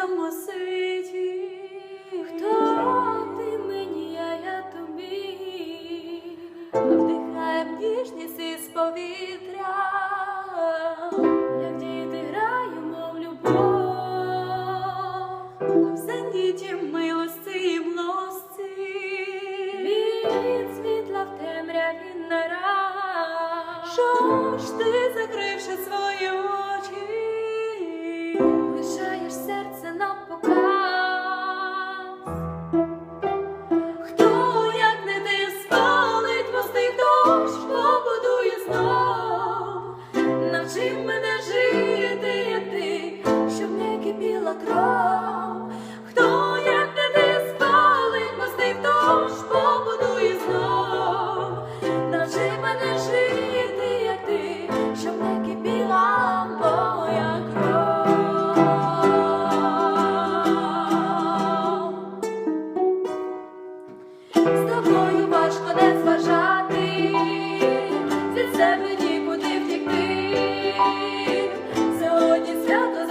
самоситі, хто ти мені, а я тобі, ну, вдихаєм ніжність із повітря, як діти граємо в любов, в зеніті милості і млості, від світла в темряві нара, що ж ти закривши свою. Сьогодні свято